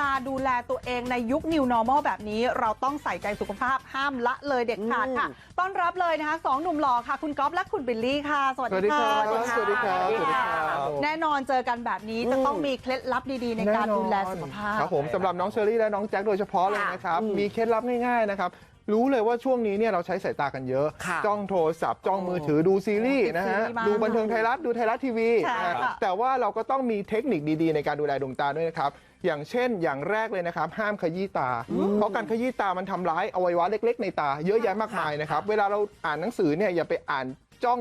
ลาดูแลตัวเองในยุค New Normal แบบนี้เราต้องใส่ใจสุขภาพห้ามละเลยเด็ดขาดค่ะ ต้อนรับเลยนะคะสองหนุ่มหล่อค่ะ คุณก๊อฟและคุณบิลลี่ค่ะ สวัสสวัสดีดีคค่ะรับสวัสดีครับสวัสดีค่ะสวัสดีครับแน่นอนเจอกันแบบนี้จะต้องมีเคล็ดลับดีๆ ในการดูแลสุขภาพครับผมสำหรับน้องเชอรี่และน้องแจ็คโดยเฉพาะเลยนะครับอืมมีเคล็ดลับง่ายๆนะครับรู้เลยว่าช่วงนี้เนี่ยเราใช้สายตากันเยอะค่ะจ้องโทรศัพท์ จ้องมือถือดูซีรีส์นะฮะ ดูซีรีส์มากดูบันเทิงไทยรัฐ ดูไทยรัฐทีวีค่ะนะฮะแต่ว่าเราก็ต้องมีเทคนิคดีๆ ในการดูแลดวงตาด้วยนะครับ อย่างเช่น อย่างแรกเลยนะครับ ห้ามขยี้ตา เพราะการขยี้ตามันทำร้ายอวัยวะเล็ก ๆ ในตา เยอะแยะมากมายนะครับ เวลาเราอ่านหนังสือเนี่ยอย่าไปอ่านจ้อง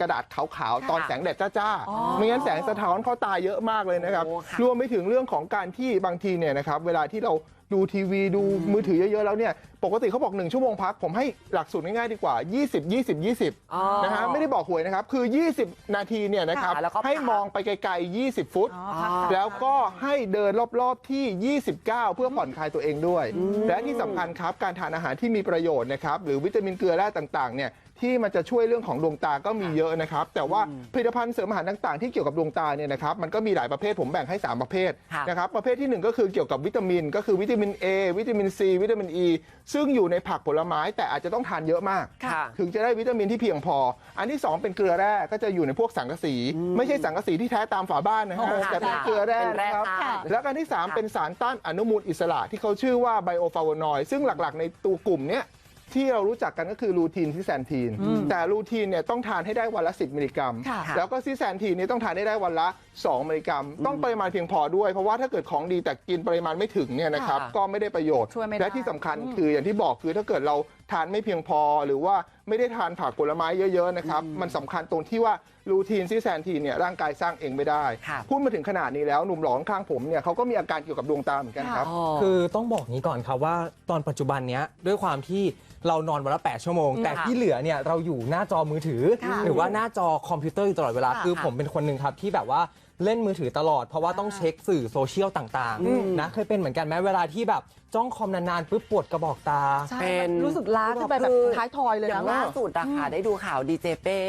กระดาษขาวๆ ตอนแสงแดดจ้าอ๋อๆไม่งั้นแสงสะท้อนเข้าตาเยอะมากเลยนะครับ โอ้ค่ะ รวมไปถึงเรื่องของการที่บางทีเนี่ยนะครับเวลาที่เราดูทีวีดูมือถือเยอะๆแล้วเนี่ยปกติเขาบอก 1 ชั่วโมงพัก ผมให้หลักสูตรง่ายๆดีกว่า 20 20 20อ๋อ นะฮะไม่ได้บอกหวยนะครับ คือ 20 นาทีเนี่ยนะครับค่ะแล้วก็พัก ให้มองไปไกลๆ 20 ฟุต อ๋อพักแล้วก็ให้เดินรอบๆที่ 29 เพื่อผ่อนคลายตัวเองด้วย และที่สำคัญครับการทานอาหารที่มีประโยชน์นะครับ หรือวิตามินเกลือแร่ต่างๆ เนี่ยที่มันจะช่วยเรื่องของดวงตาก็มีเยอะนะครับ แต่ว่าผลิตภัณฑ์เสริมอาหารต่างๆ ที่เกี่ยวกับดวงตาเนี่ยนะครับ มันก็มีหลายประเภทผมแบ่งให้ 3 ประเภทค่ะ นะครับ ประเภทที่ 1 ก็คือเกี่ยวกับวิตามิน ก็คือวิตามิน A วิตามิน C วิตามิน E ซึ่งอยู่ในผักผลไม้แต่อาจจะต้องทานเยอะมาก ค่ะ ถึงจะได้วิตามินที่เพียงพอ อันที่ 2 เป็นเกลือแร่ก็จะอยู่ในพวกสังกะสี ไม่ใช่สังกะสีที่แท้ตามฝาบ้านนะโอ้ฮะค่ะแต่เป็นเกลือแร่เป็นแร่นะครับ ธาตุ แล้วกันที่ 3 เป็นสารต้านอนุมูลอิสระที่เขาชื่อว่าไบโอฟลาวโนอยด์ซึ่งหลักๆ ในตัวกลุ่มเนี้ยที่เรารู้จักกันก็คือลูทีนซิแซนทีน แต่ลูทีนเนี่ยต้องทานให้ได้วันละ 10 มิลลิกรัม ค่ะ แล้วก็ซิแซนทีนเนี่ยต้องทานให้ได้วันละ 2มิลลิกรัมต้องปริมาณเพียงพอด้วย เพราะว่าถ้าเกิดของดีแต่กินปริมาณไม่ถึงเนี่ยนะครับค่ะก็ไม่ได้ประโยชน์ ช่วยไม่ได้ และที่สำคัญคืออย่างที่บอกคือถ้าเกิดเราทานไม่เพียงพอหรือว่าไม่ได้ทานผักผลไม้เยอะๆนะครับมันสำคัญตรงที่ว่าลูทีนซิแซนทีนเนี่ยร่างกายสร้างเองไม่ได้ ค่ะ พูดมาถึงขนาดนี้แล้วหนุ่มหล่อข้างๆผมเนี่ยเขาก็มีอาการเกี่ยวกับดวงตาเหมือนกันครับอ๋อคือต้องบอกงี้ก่อนครับว่าตอนปัจจุบันเนี้ยด้วยความที่เรานอนวันละ 8 ชั่วโมง แต่ค่ะที่เหลือเนี่ยเราอยู่หน้าจอมือถือ ค่ะหรือว่าหน้าจอคอมพิวเตอร์อยู่ตลอดเวลาค่ะคือผมเป็นคนหนึ่งครับที่แบบว่า เล่นมือถือตลอด เพราะว่าต้องเช็คสื่อโซเชียลต่างๆนะเคยเป็นเหมือนกันไหมเวลาที่แบบจ้องคอมนานๆปุ๊บปวดกระบอกตา ใช่เป็นรู้สึกล้าขึ้นไปแบบคือท้ายทอยเลยอย่างนะล่าสุดอะค่ะได้ดูข่าวดีเจเป้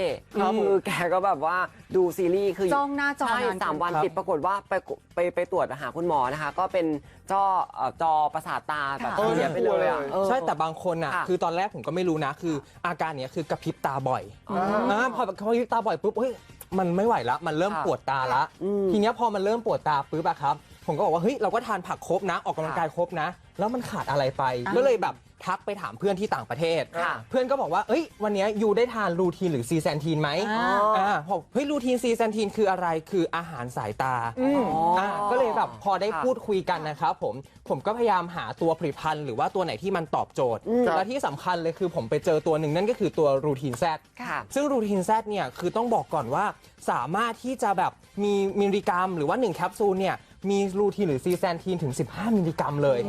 ครับคือแกก็แบบว่าดูซีรีส์คือจ้องหน้าจอใช่นานสามวันครับติดปรากฏว่าไปไปไปตรวจหาคุณหมอนะคะ ก็เป็นจอเอ่อจอประสาทตาแบบค่ะเสียไปเลยอะเออเออใช่แต่บางคนอะค่ะคือตอนแรกผมก็ไม่รู้นะ คืออาการเนี้ยคือกระพริบตาบ่อยอ๋ออ่าพอพอกระพริบตาบ่อยปุ๊บเฮ้ย มันไม่ไหวละ มันเริ่มค่ะปวดตาละอืมทีเนี้ยพอมันเริ่มปวดตาปุ๊บอะครับ ผมก็บอกว่าเฮ้ยเราก็ทานผักครบนะ ออกกำลังกายครบนะ แล้วมันขาดอะไรไปอ่าก็เลยแบบ ทักไปถามเพื่อนที่ต่างประเทศ ค่ะเพื่อนก็บอกว่า เอ้ย วันเนี้ยยูได้ทานรูทีนหรือซีแซนทีนไหมอ่าอ่าบอกเฮ้ยรูทีนซีแซนทีนคืออะไรคืออาหารสายตาอ๋ออ่าก็เลยแบบพอได้ค่ะ พูดคุยกันนะครับผมผมก็พยายามหาตัวผลิตภัณฑ์หรือว่าตัวไหนที่มันตอบโจทย์อืมและที่สำคัญเลยคือผมไปเจอตัวหนึ่งนั่นก็คือตัวรูทีนแซ ค่ะ ซึ่งรูทีนแซเนี่ยคือต้องบอกก่อนว่า สามารถที่จะแบบมีมิลลิกรัม หรือว่า 1 แคปซูลเนี่ย มีรูทีนหรือซีแซนทีนถึง 15 มิลลิกรัมเลย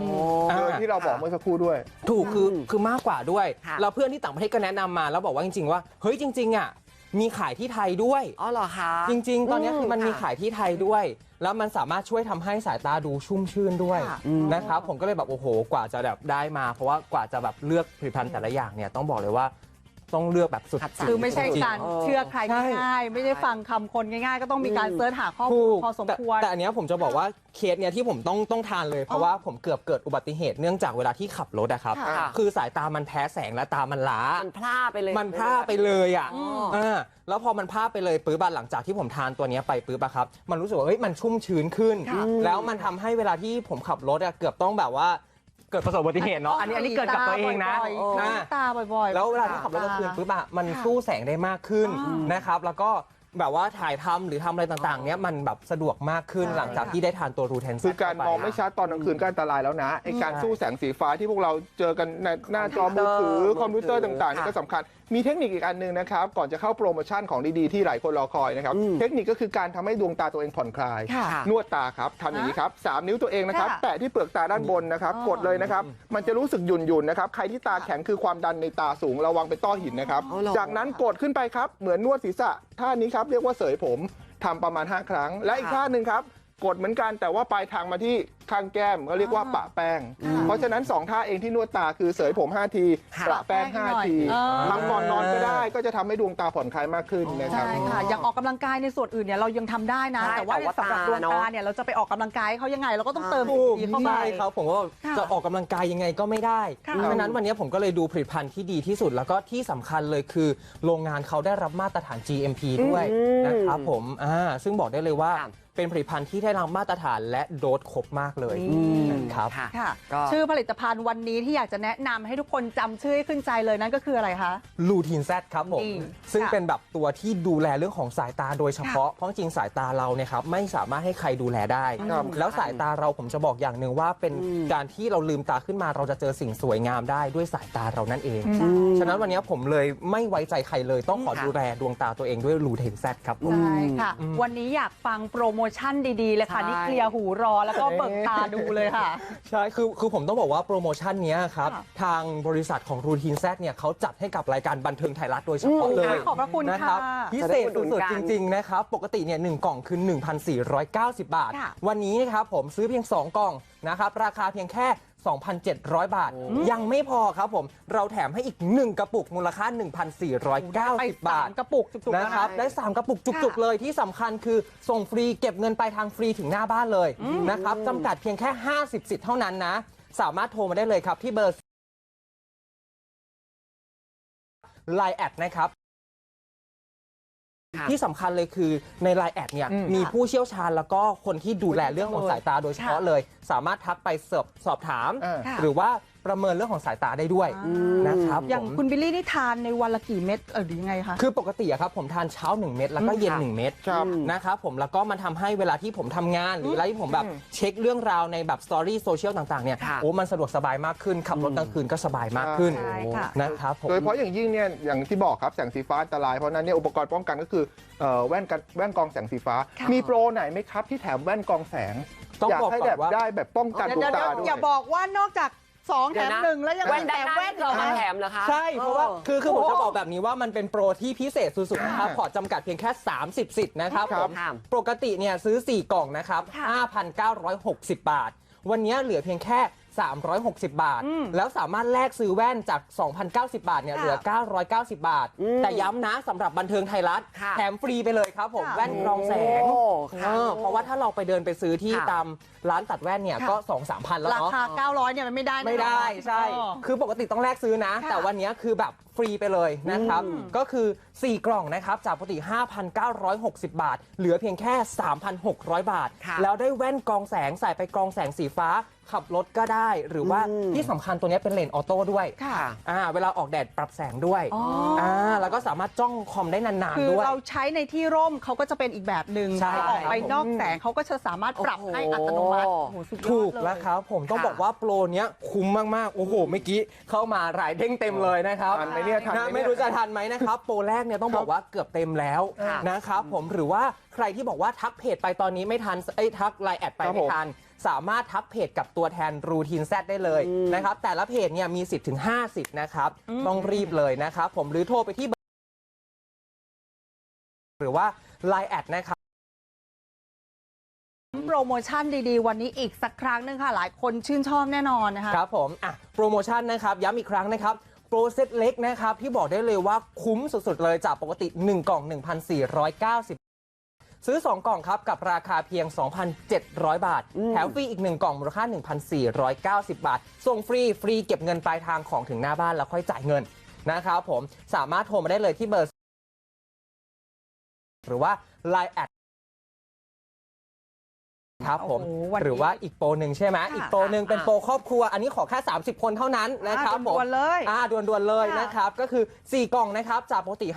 อ่าโดยที่เราบอกเมื่อสักครู่ด้วย ถูกคืออมคือมากกว่าด้วย ค่ะแล้วเพื่อนที่ต่างประเทศก็แนะนำมา แล้วบอกว่าจริง ๆ ว่า เฮ้ยจริง ๆอะมีขายที่ไทยด้วย อ๋อเหรอคะ จริง ๆ ตอนนี้คือมันมีค่ะขายที่ไทยด้วย แล้วมันสามารถช่วยทำให้สายตาดูชุ่มชื่นด้วยค่ะ นะครับผมก็เลยแบบโอ้โห กว่าจะแบบได้มา เพราะว่ากว่าจะแบบเลือกผลิตภัณฑ์แต่ละอย่างเนี่ยต้องบอกเลยว่า ต้องเลือกแบบสุดคัดสรรคือไม่ใช่จงๆการเออเชื่อใครใช่ง่ายๆไม่ได้ฟังคำคนง่ายๆ ก็ต้องมีการอืมเสิร์ชหาข้อมูถูลกพอสมแต่ควรแต่อันเนี้ยผมจะบอกว่าเคสเนี้ยที่ผมต้องต้องทานเลย เพราะว่าผมเกือบเกิดอุบัติเหตุเนื่องจากเวลาที่ขับรถอะครับ ค่ะ คือสายตามันแพ้แสงและตามันล้า มันพลาดไปเลย มันพลาดไปเลยอะอ๋ออ่าแล้วพอมันพลาดไปเลยปื๊บอะหลังจากที่ผมทานตัวเนี้ยไปปื๊บอะครับ มันรู้สึกว่าเฮ้ยมันชุ่มชื้นขึ้นค่ะแล้วมันทำให้เวลาที่ผมขับรถอะเกือบต้องแบบว่า เกิดประสบอุบัติเหตุเนาะอันนี้อันนี้เกิดกับตัวเองนะบ่อยๆนะตาบ่อยๆ แล้วเวลาที่ขับรถกลางคืนปุ๊บอะมันสู้แสงได้มากขึ้นอ๋อนะครับแล้วก็แบบว่าถ่ายทำหรือทำอะไรต่างๆ เนี้ยมันแบบสะดวกมากขึ้นใช่หลังจากที่ได้ทานตัวรูเทนคือการมองไม่ชัดตอนกลางคืนก็อันตรายแล้วนะไอการสู้แสงสีฟ้าที่พวกเราเจอกันในหน้าจอมือถือคอมพิวเตอร์ต่างๆนี่ก็สำคัญ มีเทคนิคอีกอันหนึ่งนะครับ ก่อนจะเข้าโปรโมชั่นของดีๆที่หลายคนรอคอยนะครับอืมเทคนิคก็คือการทำให้ดวงตาตัวเองผ่อนคลาย ค่ะนวดตาครับทำอย่างนี้ครับสามนิ้วตัวเองนะครับ ค่ะแตะที่เปลือกตาด้านบนนะครับ อ๋อกดเลยนะครับ มันจะรู้สึกหยุ่นหยุ่นๆนะครับ ใครที่ตาแข็งคือความดันในตาสูงระวังเป็นต้อหินนะครับ อ๋อเหรอ จากนั้นกดขึ้นไปครับ เหมือนนวดศีรษะ ท่านี้ครับเรียกว่าเสยผมทำประมาณ 5 ครั้ง และอีกท่าหนึ่งครับ กดเหมือนกันแต่ว่าปลายทางมาที่ ข้างแก้มก็เรียกว่าปะแป้ง เพราะฉะนั้นสองท่าเองที่นวดตาคือเสยผม 5 ทีค่ะปะแป้งปะแป้งหน่อย5ทีเออทำก่อนนอนก็ได้ก็จะทำให้ดวงตาผ่อนคลายมากขึ้นนะครับใช่ค่ะอย่างออกกำลังกายในส่วนอื่นเนี่ยเรายังทำได้นะใช่แต่ว่าแต่ว่าสำหรับดวงตาเนอะตาเนี่ยเราจะไปออกกำลังกายให้เขายังไงเราก็ต้องเติมถูกดีเข้าไปใช่ครับผมว่าค่ะจะออกกำลังกายยังไงก็ไม่ได้ค่ะดังนั้นวันนี้ผมก็เลยดูผลิตภัณฑ์ที่ดีที่สุดแล้วก็ที่สำคัญเลยคือ โรงงานเขาได้รับมาตรฐาน GMP ด้วยอืมนะครับผมอ่าซึ่งบอกได้เลยว่าค่ะเป็นผลิตภัณฑ์ที่ได้รับมาตรฐานและโดสครบมากเลยอืมนะครับค่ะค่ะก็ชื่อผลิตภัณฑ์วันนี้ที่อยากจะแนะนำให้ทุกคนจำชื่อให้ขึ้นใจเลยนั่นก็คืออะไรคะลูทีนแซครับผมนี่ซึ่งค่ะเป็นแบบตัวที่ดูแลเรื่องของสายตาโดยเฉพาะเพราะจริงๆสายตาเราเนี่ยครับไม่สามารถให้ใครดูแลได้ครับแล้วสายตาเราผมจะบอกอย่างหนึ่งว่าเป็นอืมการที่เราลืมตาขึ้นมาเราจะเจอสิ่งสวยงามได้ด้วยสายตาเรานั่นเองใช่ฉะนั้นวันนี้ผมเลยไม่ไว้ใจใครเลยต้องขอค่ะดูแลดวงตาตัวเองด้วยลูเทนแซครับผมใช่ค่ะอืมวันนี้อยากฟังโปรโมชั่นดีๆเลยค่ะใช่นี่เคลียร์หูรอแล้วก็เบิกตาดูเลยค่ะ ใช่คือคือผมต้องบอกว่าโปรโมชั่นเนี้ยครับ ค่ะทางบริษัทของรูทีนแซเนี่ยเขาจัดให้กับรายการบันเทิงไทยรัฐโดยเฉพาะเลยขอบพระคุณนะคค่ะรับพิเศษสุดๆจริง ๆ นะครับ ปกติเนี่ยหนึ่งกล่องคือ 1,490 บาท ค่ะ วันนี้นะครับผมซื้อเพียง 2 กล่องนะครับ ราคาเพียงแค่ 2,700 บาท ยังไม่พอครับผม เราแถมให้อีก 1 กระปุกมูลค่าไป1,490 บาสาทมกระปุกจุกๆนะครับนะได้ 3 กระปุกจุกๆเลยที่สำคัญคือส่งฟรีเก็บเงินปลายทางฟรีถึงหน้าบ้านเลยนะครับจำกัดเพียงแค่ 50 สิทธิ์เท่านั้นนะ สามารถโทรมาได้เลยครับที่เบอร์ Line แอดนะครับค่ะ ที่สำคัญเลยคือใน Line แอดเนี่ยอืมมีผู้เชี่ยวชาญแล้วก็คนที่ดูแลเรื่องของสายตาโดยเฉพาะเลย สามารถทักไปสอบสอบถามอ่าค่ะหรือว่า ประเมินเรื่องของสายตาได้ด้วยอืมนะครับอย่างผม คุณบิลลี่นี่ทานในวันละกี่เม็ดเออหรือยังไงคะ คือปกติอะครับผมทานเช้า 1 เม็ดแล้วก็เย็น ค่ะ1 เม็ดครับนะครับผมแล้วก็มันทำให้เวลาที่ผมทำงาน หรือเวลาที่ผมแบบเช็คเรื่องราวในแบบสตอรี่โซเชียลต่างๆเนี่ยค่ะ โอ้มันสะดวกสบายมากขึ้น ขับรถกลางคืนก็สบายมากขึ้นใช่ค่ะ นะครับผม โดยเฉพาะอย่างยิ่งเนี่ยอย่างที่บอกครับแสงสีฟ้าอันตรายเพราะฉะนั้นเนี่ยอุปกรณ์ป้องกันก็คือเอ่อแว่นกันแว่นกรองแสงสีฟ้าค่ะมีโปรไหนไหมครับที่แถมแว่นกรองแสงต้องอยากบอกให้ก่แบอนบว่า ได้แบบป้องกันดวงเดี๋ยวตาๆด้วยอย่าบอกว่านอกจาก สองแถเดี๋ยวมนะหนึ่งแล้วยังแว่นแถด้านมหน้าแว่นที่เราเหรอมาคะแถมเหรอคะ ใช่ เพราะว่าออคือคือผมโอ้จะบอกแบบนี้ว่ามันเป็นโปรที่พิเศษสุดๆนะครับขอจำกัดเพียงแค่ 30 สิทธิ์นะครับครับผมค่ะปกติเนี่ยซื้อ 4 กล่องนะครับค่ะ5,960 บาท วันนี้เหลือเพียงแค่ 360 บาทอืมแล้วสามารถแลกซื้อแว่นจาก 2,090 บาทเนี่ยค่ะเหลือ 990 บาทอืมแต่ย้ำนะสำหรับบันเทิงไทยรัฐค่ะแถมฟรีไปเลยครับผมค่ะแว่นกรองแสงโอ้เอค่ะอเพราะว่าถ้าเราไปเดินไปซื้อที่ค่ะตามร้านตัดแว่นเนี่ยค่ะก็ 2-3พันแล้วราเนาะ คา 900 เนี่ยมันไม่ได้แน่นอนไม่ได้ใช่อ๋อคือปกติต้องแลกซื้อนะ ค่ะแต่วันนี้คือแบบฟรีไปเลยนะครับอืมก็คือ 4 กล่องนะครับ จากปกติ 5,960 บาท เหลือเพียงแค่ 3,600 บาท ค่ะแล้วได้แว่นกรองแสงใส่ไปกรองแสงสีฟ้า ขับรถก็ได้ หรือว่าอืมที่สำคัญตัวนี้เป็นเลนส์ออโต้ด้วยค่ะ อ่าเวลาออกแดดปรับแสงด้วยอ๋ออ่่าแล้วก็สามารถจ้องคอมได้นานคือๆด้วย เราใช้ในที่ร่มเขาก็จะเป็นอีกแบบหนึ่งใช่พอออกไปนอกแสงเขาก็จะสามารถปรับให้อัตโนมัติโอ้โอ้โหโหสุดยอดถูกเลยแล้วครับผมต้องค่ะ บอกว่าโปรเนี้ยคุ้มมากๆ โอ้โหเมื่อกี้เข้ามารายเด้งเต็มเลยนะครับ ทันไหมเนี่ยทันไหมนะเนี่ย ไม่รู้จะทันไหมนะครับ โปรแรกเนี่ยต้องบอกว่าเกือบเต็มแล้วค่ะนะครับผมหรือว่าใครที่บอกว่าทักเพจไปตอนนี้ไม่ทันไอ้ยทักไลน์แอดไปครับไม่ผมทัน สามารถทักเพจกับตัวแทนรูทีนแซได้เลยอืมนะครับ แต่ละเพจเนี่ยมี 10ถึง50 นะครับ ต้องรีบเลยนะครับ ผมหรือโทรไปที่เบอร์หรือว่า Line แอดนะครับ โปรโมชั่นดีๆ วันนี้อีกสักครั้งหนึงค่ะ หลายคนชื่นชอบแน่นอนนะคะ ครับผมอะโปรโมชั่นนะครับ ย้ำอีกครั้งนะครับ โปรเซตเล็กนะครับ ที่บอกได้เลยว่าคุ้มสุดๆเลยจากปกติ 1 กล่อง 1,490 ซื้อ 2 กล่องครับ กับราคาเพียง 2,700 บาทอืมแถมฟรีอีก 1 กล่องมูลค่า 1,490 บาท ส่งฟรีฟรีเก็บเงินปลายทางของถึงหน้าบ้านแล้วค่อยจ่ายเงินนะครับผมสามารถโทรมาได้เลยที่เบอร์ หรือว่า Line แอดครับผม โอ้โหวันนี้หรือว่าอีกโปรหนึ่งใช่ไหมค่ะอีกโปรหนึ่งเป็นโปรครอบครัว อันนี้ขอแค่ 30 คนเท่านั้นนะครับผมด่วนๆเลยอ่าด่วนๆเลยค่ะนะครับ ก็คือ 4 กล่องนะครับจากปกติ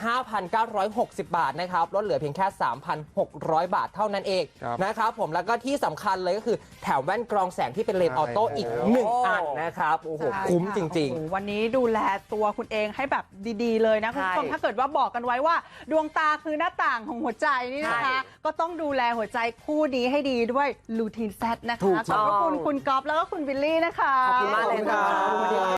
5,960 บาทนะครับลดเหลือเพียงแค่ 3,600 บาทเท่านั้นเองครับ นะครับผมแล้วก็ที่สำคัญเลยก็คือแถมแว่นกรองแสงที่เป็นเลนส์ออโต้อีกโอ้1อันนะครับโอ้โหใช่คุ้มค่ะจริง โอ้โหวันนี้ดูแลตัวคุณเองให้แบบดีๆเลยนะคุณผู้ชมใช่ถ้าเกิดว่าบอกกันไว้ว่า ดวงตาคือหน้าต่างของหัวใจนี่นะคะ ใช่ก็ต้องดูแลหัวใจคู่นี้ให้ดีด้วยลูทีนแซดนะถูคะกขอบพระคุณต้องคุณก๊อฟแล้วก็คุณบิลลี่นะคะขอบคุณมากเลยค่ะขอบคุณค่ะ